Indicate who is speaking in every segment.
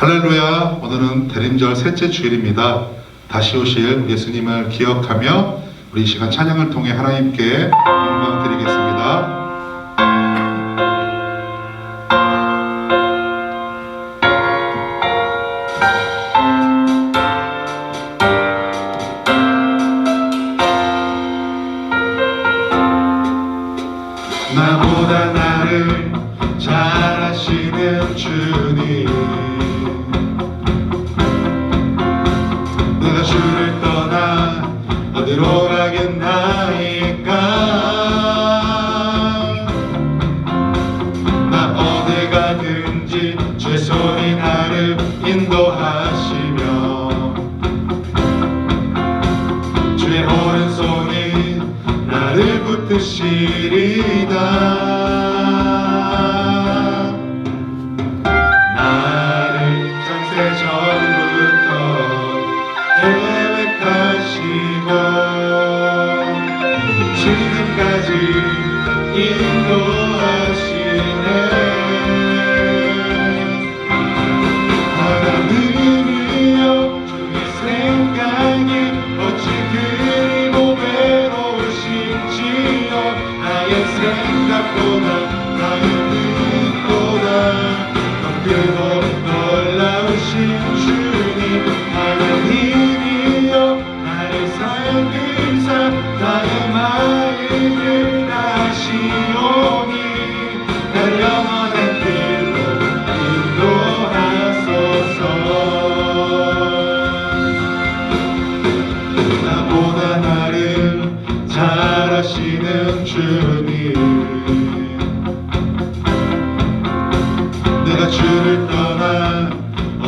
Speaker 1: 할렐루야, 오늘은 대림절 셋째 주일입니다. 다시 오실 예수님을 기억하며 우리 시간 찬양을 통해 하나님께 영광 드리겠습니다.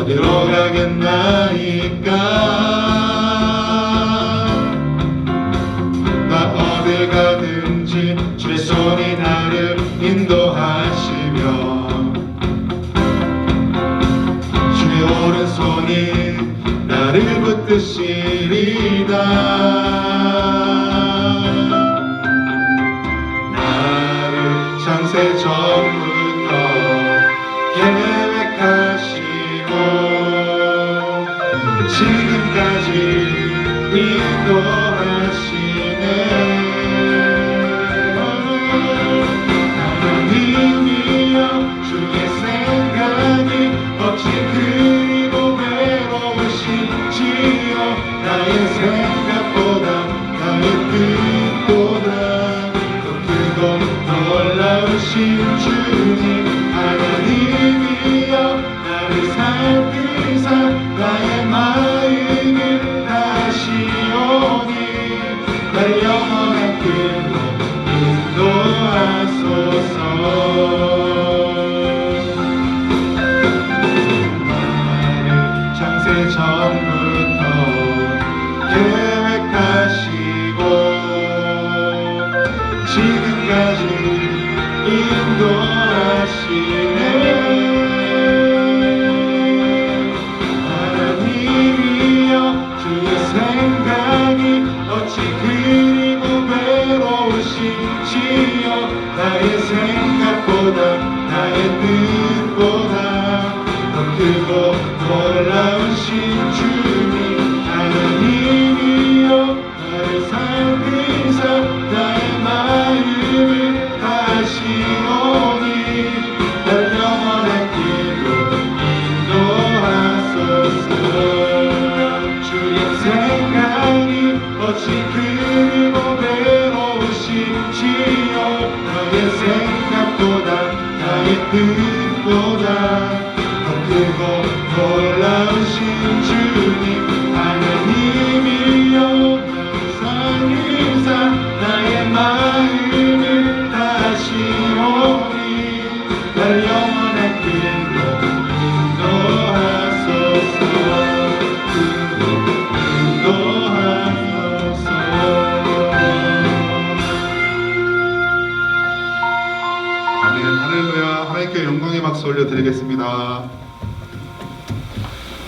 Speaker 1: 어디로 가겠나이까? 나 어딜 가든지 주의 손이 나를 인도하시며 주의 오른손이 나를 붙듯이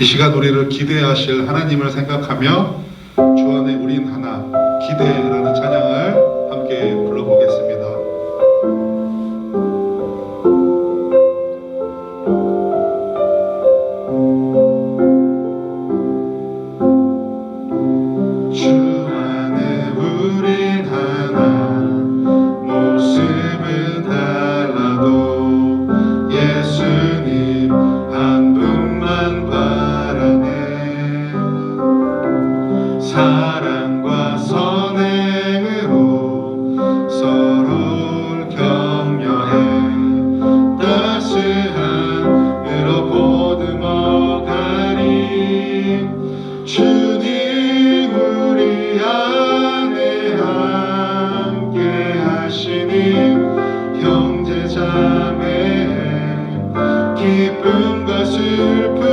Speaker 1: 이 시간 우리를 기대하실 하나님을 생각하며 기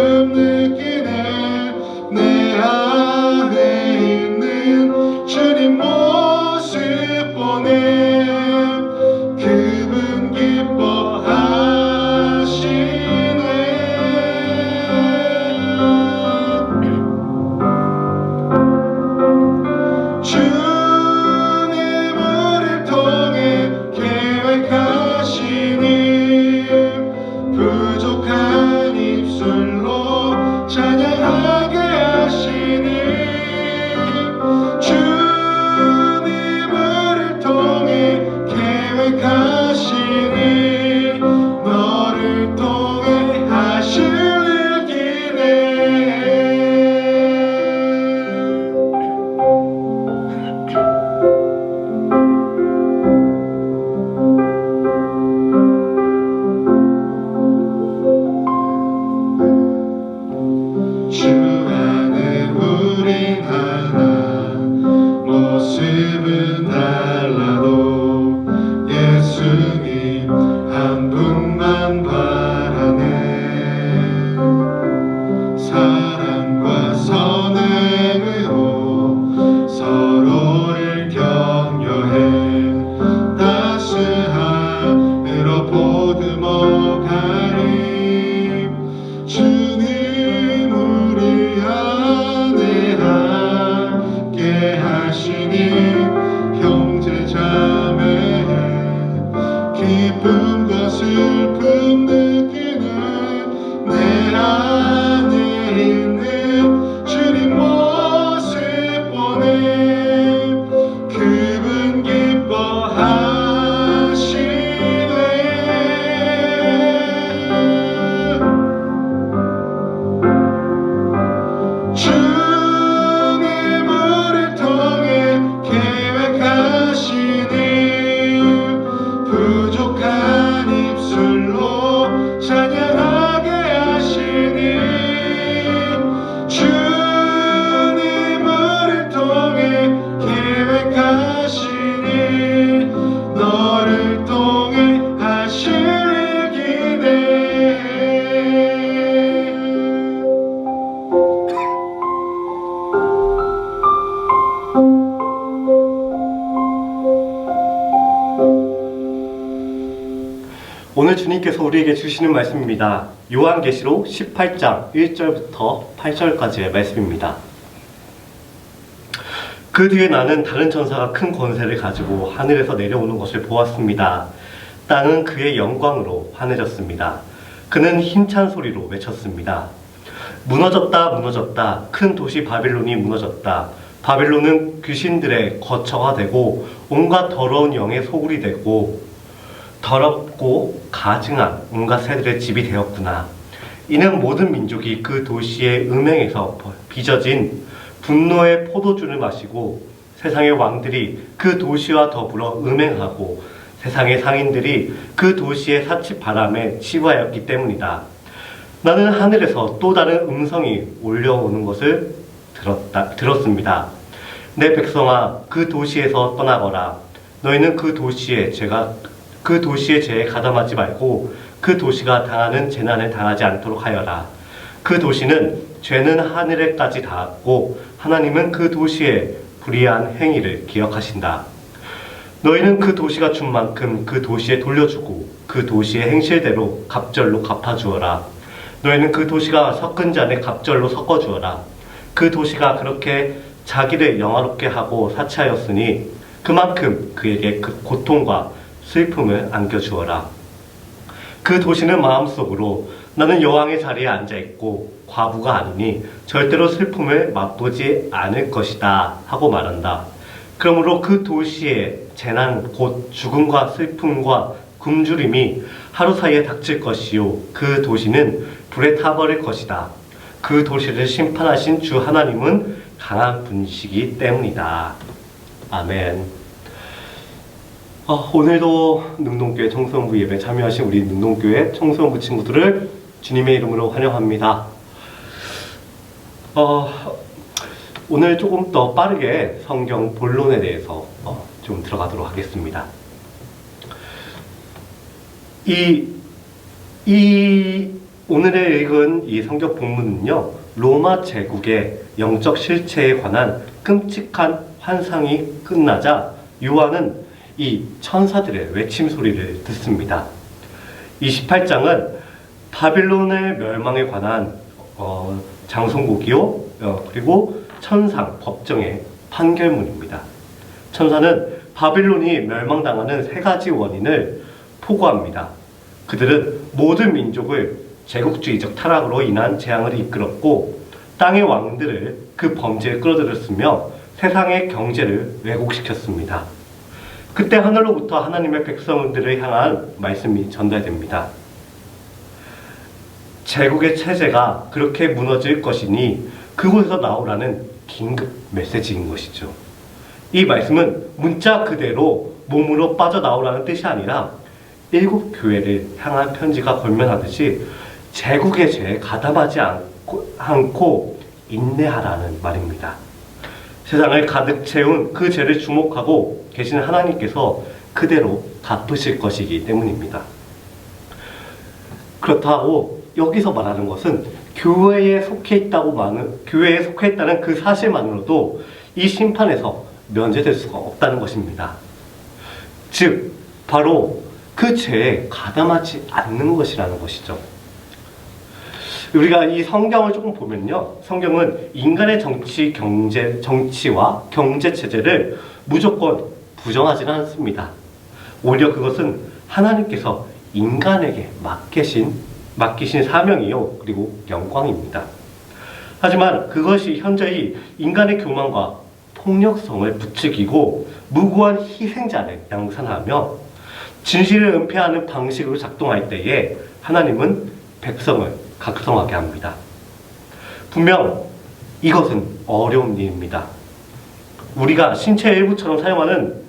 Speaker 2: 우리에게 주시는 말씀입니다. 요한계시록 18장 1절부터 8절까지의 말씀입니다. 그 뒤에 나는 다른 천사가 큰 권세를 가지고 하늘에서 내려오는 것을 보았습니다. 땅은 그의 영광으로 환해졌습니다. 그는 힘찬 소리로 외쳤습니다. 무너졌다, 무너졌다. 큰 도시 바빌론이 무너졌다. 바빌론은 귀신들의 거처가 되고 온갖 더러운 영의 소굴이 되고 더럽고 가증한 온갖 새들의 집이 되었구나. 이는 모든 민족이 그 도시의 음행에서 빚어진 분노의 포도주를 마시고 세상의 왕들이 그 도시와 더불어 음행하고 세상의 상인들이 그 도시의 사치 바람에 치부하였기 때문이다. 나는 하늘에서 또 다른 음성이 올려오는 것을 들었다, 들었습니다. 내 백성아, 그 도시에서 떠나거라. 너희는 그 도시에 제가 그 도시의 죄에 가담하지 말고 그 도시가 당하는 재난을 당하지 않도록 하여라. 그 도시는 죄는 하늘에까지 닿았고 하나님은 그 도시의 불의한 행위를 기억하신다. 너희는 그 도시가 준 만큼 그 도시에 돌려주고 그 도시의 행실대로 갑절로 갚아주어라. 너희는 그 도시가 섞은 잔에 갑절로 섞어주어라. 그 도시가 그렇게 자기를 영화롭게 하고 사치하였으니 그만큼 그에게 그 고통과 슬픔을 안겨주어라. 그 도시는 마음속으로 나는 여왕의 자리에 앉아 있고 과부가 아니니 절대로 슬픔을 맛보지 않을 것이다 하고 말한다. 그러므로 그 도시의 재난 곧 죽음과 슬픔과 굶주림이 하루 사이에 닥칠 것이요 그 도시는 불에 타버릴 것이다. 그 도시를 심판하신 주 하나님은 강한 분이시기 때문이다. 아멘. 어, 오늘도 능동교회 청소년부 예배 참여하신 우리 능동교회 청소년부 친구들을 주님의 이름으로 환영합니다. 어, 오늘 조금 더 빠르게 성경 본론에 대해서 어, 좀 들어가도록 하겠습니다. 이, 이 오늘의 읽은 이 성경 본문은요, 로마 제국의 영적 실체에 관한 끔찍한 환상이 끝나자 요한은 이 천사들의 외침 소리를 듣습니다. 28장은 바빌론의 멸망에 관한 어, 장송곡이요, 어, 그리고 천상 법정의 판결문입니다. 천사는 바빌론이 멸망당하는 세 가지 원인을 포고합니다. 그들은 모든 민족을 제국주의적 타락으로 인한 재앙을 이끌었고 땅의 왕들을 그 범죄에 끌어들였으며 세상의 경제를 왜곡시켰습니다. 그때 하늘로부터 하나님의 백성들을 향한 말씀이 전달됩니다. 제국의 체제가 그렇게 무너질 것이니 그곳에서 나오라는 긴급 메시지인 것이죠. 이 말씀은 문자 그대로 몸으로 빠져나오라는 뜻이 아니라 일곱 교회를 향한 편지가 권면하듯이 제국의 죄에 가담하지 않고, 않고 인내하라는 말입니다. 세상을 가득 채운 그 죄를 주목하고 계시는 하나님께서 그대로 갚으실 것이기 때문입니다. 그렇다고 여기서 말하는 것은 교회에 속해 있다고 많은 교회에 속해 있다는 그 사실만으로도 이 심판에서 면제될 수가 없다는 것입니다. 즉 바로 그 죄에 가담하지 않는 것이라는 것이죠. 우리가 이 성경을 조금 보면요. 성경은 인간의 정치, 경제, 정치와 경제 체제를 무조건 부정하지는 않습니다. 오히려 그것은 하나님께서 인간에게 맡기신, 맡기신 사명이요. 그리고 영광입니다. 하지만 그것이 현저히 인간의 교만과 폭력성을 부추기고 무고한 희생자를 양산하며 진실을 은폐하는 방식으로 작동할 때에 하나님은 백성을 각성하게 합니다. 분명 이것은 어려운 일입니다. 우리가 신체 일부처럼 사용하는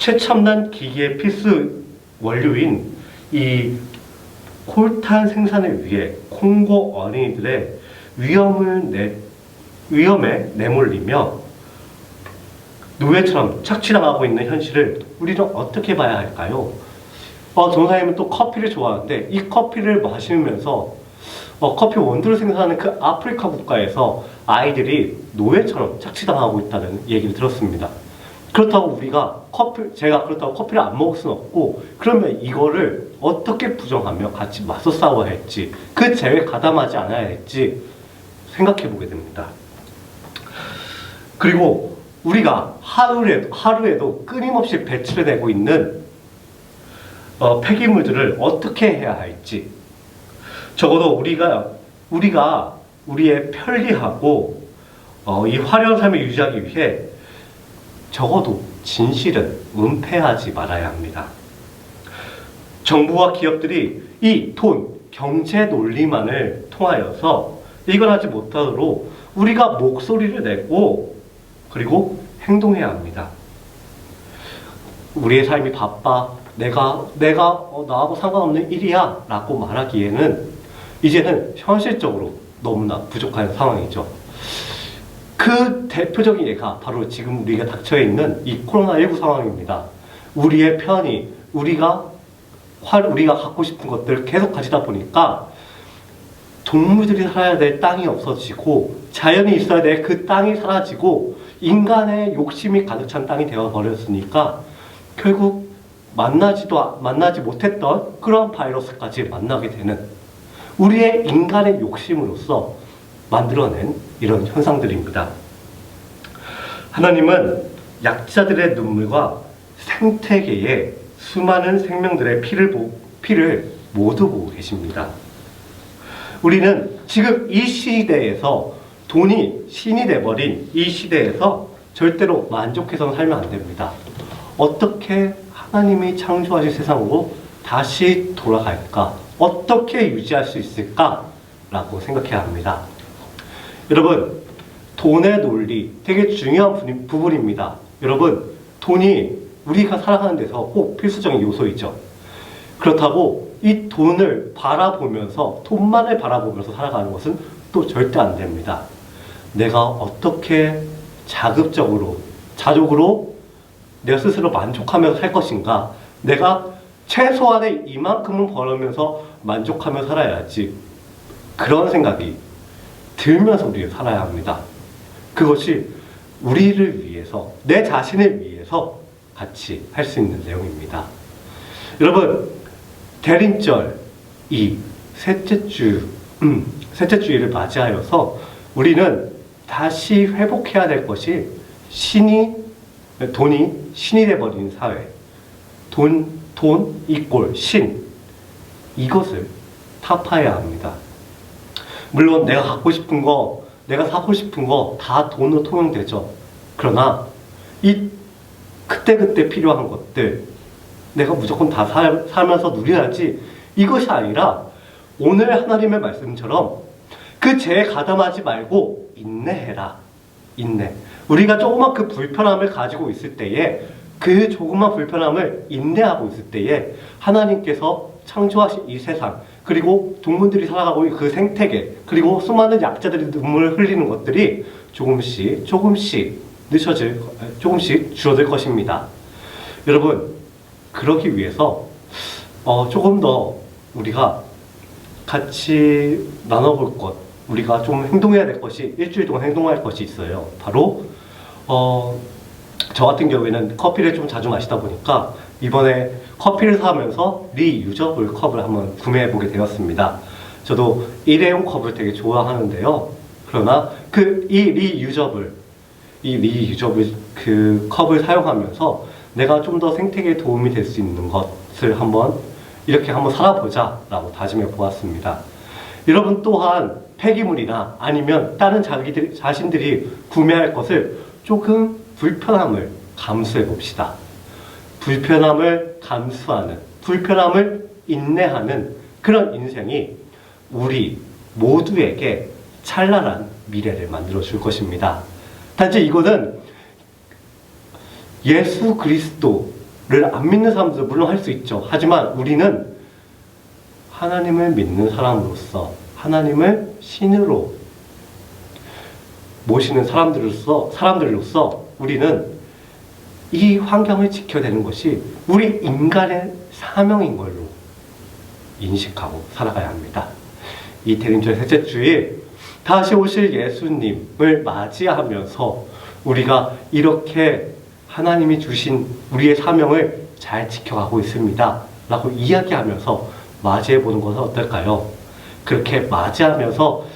Speaker 2: 최첨단 기기의 필수 원료인 이 콜탄 생산을 위해 콩고 어린이들의 위험을 내, 위험에 내몰리며 노예처럼 착취당하고 있는 현실을 우리는 어떻게 봐야 할까요? 어, 전사님은 또 커피를 좋아하는데 이 커피를 마시면서 어, 커피 원두를 생산하는 그 아프리카 국가에서 아이들이 노예처럼 착취당하고 있다는 얘기를 들었습니다. 그렇다고 우리가 커피, 제가 그렇다고 커피를 안 먹을 수는 없고, 그러면 이거를 어떻게 부정하며 같이 맞서 싸워야 할지, 그 죄에 가담하지 않아야 할지 생각해 보게 됩니다. 그리고 우리가 하루에, 하루에도 끊임없이 배출해내고 있는 어, 폐기물들을 어떻게 해야 할지, 적어도 우리가 우리가 우리의 편리하고 어, 이 화려한 삶을 유지하기 위해 적어도 진실은 은폐하지 말아야 합니다. 정부와 기업들이 이 돈, 경제 논리만을 통하여서 이걸 하지 못하도록 우리가 목소리를 내고 그리고 행동해야 합니다. 우리의 삶이 바빠. 내가, 내가 어, 나하고 상관없는 일이야. 라고 말하기에는 이제는 현실적으로 너무나 부족한 상황이죠. 그 대표적인 예가 바로 지금 우리가 닥쳐 있는 이 코로나19 상황입니다. 우리의 편이, 우리가, 활, 우리가 갖고 싶은 것들을 계속 가지다 보니까 동물들이 살아야 될 땅이 없어지고 자연이 있어야 될 그 땅이 사라지고 인간의 욕심이 가득 찬 땅이 되어 버렸으니까 결국 만나지도 만나지 못했던 그런 바이러스까지 만나게 되는 우리의 인간의 욕심으로서 만들어낸 이런 현상들입니다. 하나님은 약자들의 눈물과 생태계의 수많은 생명들의 피를 보, 피를 모두 보고 계십니다. 우리는 지금 이 시대에서 돈이 신이 돼버린 이 시대에서 절대로 만족해서는 살면 안 됩니다. 어떻게 하나님이 창조하신 세상으로 다시 돌아갈까? 어떻게 유지할 수 있을까? 라고 생각해야 합니다. 여러분, 돈의 논리 되게 중요한 부- 부분입니다. 여러분, 돈이 우리가 살아가는 데서 꼭 필수적인 요소이죠. 그렇다고 이 돈을 바라보면서 돈만을 바라보면서 살아가는 것은 또 절대 안 됩니다. 내가 어떻게 자급적으로 자족으로 내 스스로 만족하며 살 것인가? 내가 최소한의 이만큼은 벌으면서 만족하며 살아야지. 그런 생각이 들면서 우리가 살아야 합니다. 그것이 우리를 위해서, 내 자신을 위해서 같이 할 수 있는 내용입니다. 여러분, 대림절 이 셋째 주, 음, 셋째 주일을 맞이하여서 우리는 다시 회복해야 될 것이 신이 돈이 신이 돼버린 사회, 돈, 돈 이꼴 신 이것을 타파해야 합니다. 물론 내가 갖고 싶은 거, 내가 사고 싶은 거 다 돈으로 통용되죠. 그러나 이 그때 그때 필요한 것들 내가 무조건 다 살, 살면서 누려야지 이것이 아니라 오늘 하나님의 말씀처럼 그 죄에 가담하지 말고 인내해라 인내 우리가 조그만 그 불편함을 가지고 있을 때에 그 조그만 불편함을 인내하고 있을 때에 하나님께서 창조하신 이 세상 그리고 동물들이 살아가고 있는 그 생태계 그리고 수많은 약자들이 눈물을 흘리는 것들이 조금씩 조금씩 늦춰질 조금씩 줄어들 것입니다. 여러분 그러기 위해서 어, 조금 더 우리가 같이 나눠볼 것, 우리가 좀 행동해야 될 것이 일주일 동안 행동할 것이 있어요. 바로 어, 저 같은 경우에는 커피를 좀 자주 마시다 보니까 이번에 커피를 사면서 리유저블 컵을 한번 구매해 보게 되었습니다. 저도 일회용 컵을 되게 좋아하는데요. 그러나 그 이 리유저블 이 리유저블 그 컵을 사용하면서 내가 좀 더 생태계에 도움이 될 수 있는 것을 한번 이렇게 한번 살아보자라고 다짐해 보았습니다. 여러분 또한 폐기물이나 아니면 다른 자기들 자신들이 구매할 것을 조금 불편함을 감수해 봅시다. 불편함을 감수하는, 불편함을 인내하는 그런 인생이 우리 모두에게 찬란한 미래를 만들어 줄 것입니다. 단지 이거는 예수 그리스도를 안 믿는 사람도 물론 할 수 있죠. 하지만 우리는 하나님을 믿는 사람으로서 하나님을 신으로 모시는 사람들로서 사람들로서 우리는 이 환경을 지켜내는 것이 우리 인간의 사명인 걸로 인식하고 살아가야 합니다. 이 대림절 셋째 주일 다시 오실 예수님을 맞이하면서 우리가 이렇게 하나님이 주신 우리의 사명을 잘 지켜가고 있습니다. 라고 이야기하면서 맞이해 보는 것은 어떨까요? 그렇게 맞이하면서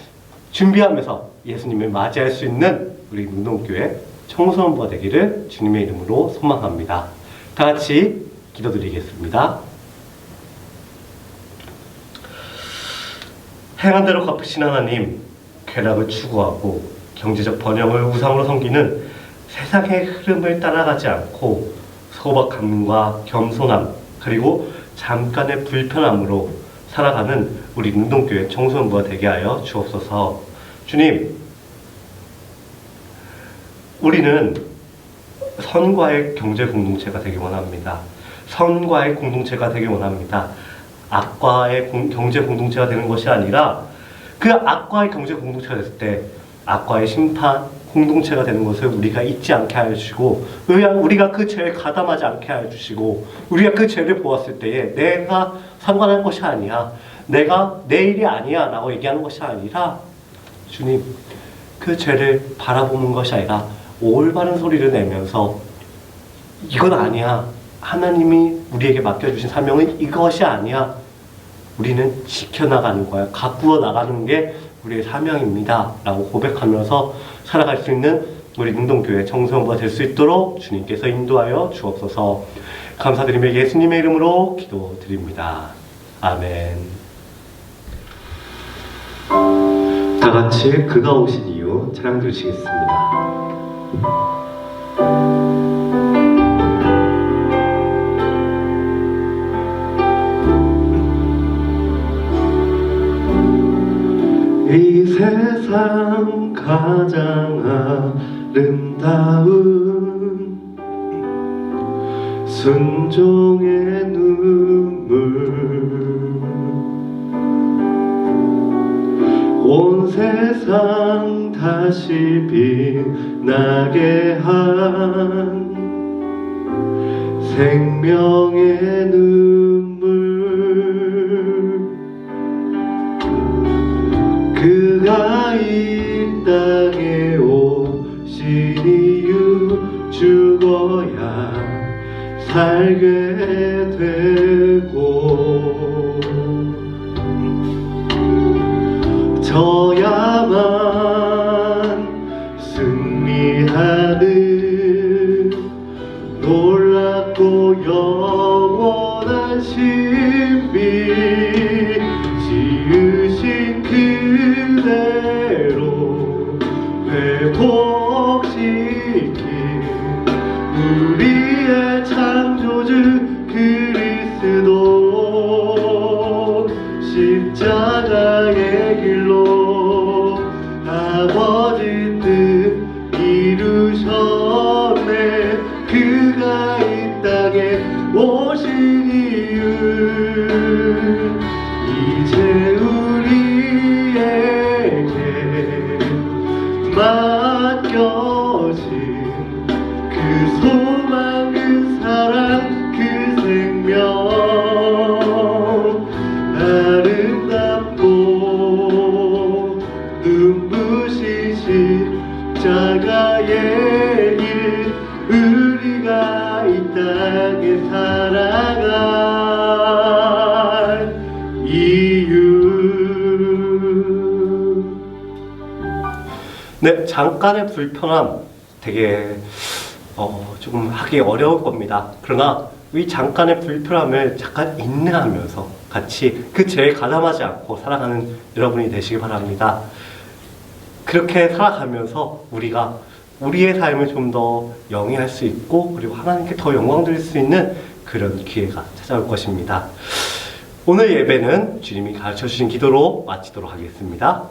Speaker 2: 준비하면서 예수님을 맞이할 수 있는 우리 문동교회 청소년부가 되기를 주님의 이름으로 소망합니다. 다 같이 기도드리겠습니다. 행한 대로 갚으신 하나님, 쾌락을 추구하고 경제적 번영을 우상으로 섬기는 세상의 흐름을 따라가지 않고 소박함과 겸손함 그리고 잠깐의 불편함으로 살아가는 우리 운동교회 청소년부가 되게 하여 주옵소서. 주님, 우리는 선과의 경제 공동체가 되기 원합니다. 선과의 공동체가 되기 원합니다. 악과의 공- 경제 공동체가 되는 것이 아니라 그 악과의 경제 공동체가 됐을 때 악과의 심판 공동체가 되는 것을 우리가 잊지 않게 하여 주시고 우리가- 그 죄에 가담하지 않게 하여 주시고 우리가 그 죄를 보았을 때에 내가 상관할 것이 아니야 내가 내 일이 아니야 라고 얘기하는 것이 아니라 주님 그 죄를 바라보는 것이 아니라 올바른 소리를 내면서 이건 아니야 하나님이 우리에게 맡겨주신 사명은 이것이 아니야 우리는 지켜나가는 거야. 가꾸어 나가는 게 우리의 사명입니다. 라고 고백하면서 살아갈 수 있는 우리 능동교회 청소년부가 될 수 있도록 주님께서 인도하여 주옵소서 감사드리며 예수님의 이름으로 기도드립니다. 아멘. 다 같이 그가 오신 이유 찬양 들으시겠습니다. 이 세상 가장 아름다운 순종의 눈물 온 세상 다시 빛나게 한 생명의 눈물. 그가 이 땅에 오신 이유 죽어야 살게 신비 지으신 그대로 회복 네, 잠깐의 불편함 되게 어, 조금 하기 어려울 겁니다. 그러나 이 잠깐의 불편함을 잠깐 인내하면서 같이 그 죄에 가담하지 않고 살아가는 여러분이 되시기 바랍니다. 그렇게 살아가면서 우리가 우리의 삶을 좀 더 영위할 수 있고 그리고 하나님께 더 영광 드릴 수 있는 그런 기회가 찾아올 것입니다. 오늘 예배는 주님이 가르쳐 주신 기도로 마치도록 하겠습니다.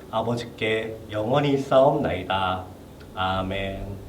Speaker 2: 아버지께 영원히 싸움나이다. 아멘.